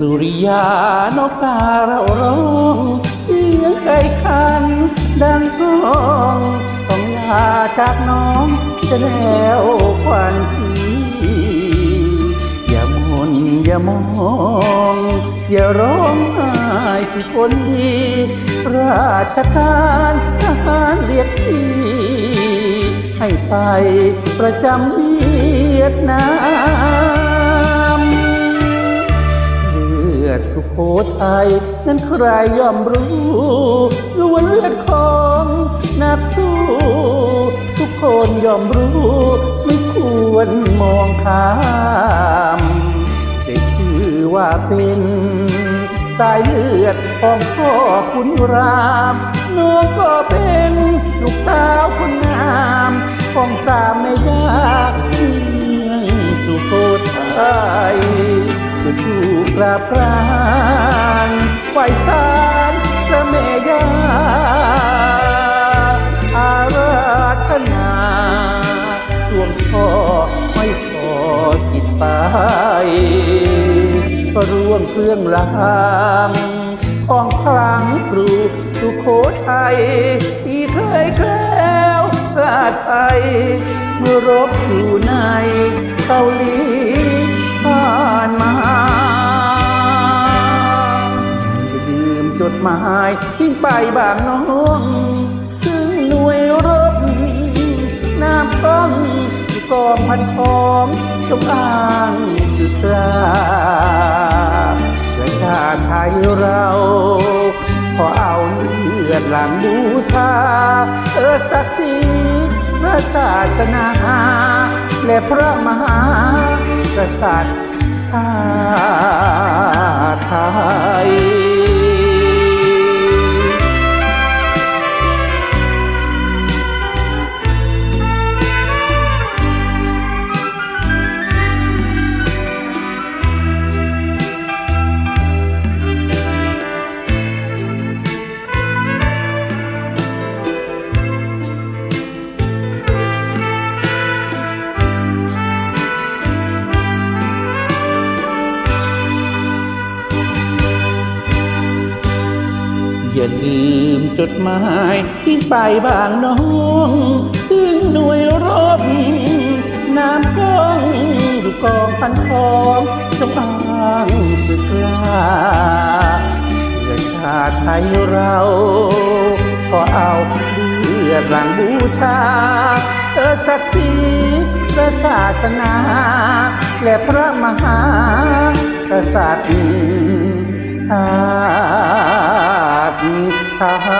รุ่งสุริยานกกาเราร้องเสียงไก่ขัน ดังกองต้องลาจากน้องจะแล้วควันพี่อย่ามนอย่ามอง อย่าร้องไห้สิคนดี ราชการทหารเรียกพี่ให้ไปประจำเวียดนาม ดสุโขทัยนั้นใครย่อมรู้ล้วนเลือดของนักสู้ ทุกคนย่อมรู้ไม่ควรมองข้ามได้ชื่อว่าเป็นสายเลือดของพ่อคุณรามน้องก็เป็นลูกสาวคนงามของสามแม่ยาเมืองสุโขทัยจะถูกกราบรา ไหวสารพระเมยาอาราธนาดวงพ่อไม่พอจิตไปก็ร่วมเครื่องรางของคลังครูสุโขทัยที่เคยแคล้วพลาดไปเมื่อรบอยู่ในเหมายทิ้งไปบางน้องถึงหน่วยรบน้ำต้องกองพันทองจงอ้างสึกราประชาไทยเราขอเอาเลือดหลังบูชา เออศักดิ์ศรีพระศาสนา และพระมหากษัตริย์ชาติไทย อย่าลืมจดหมายทิ้งไปบางน้องถึงหน่วยรบน้ำกองดูกองพันทองจงอ้างสึกลาเพื่อชาติไทยเราขอเอาเลือดหลังบูชาเออศักดิ์ศรีพระศาสนา และพระมหากษัตริย์ ชาติไทย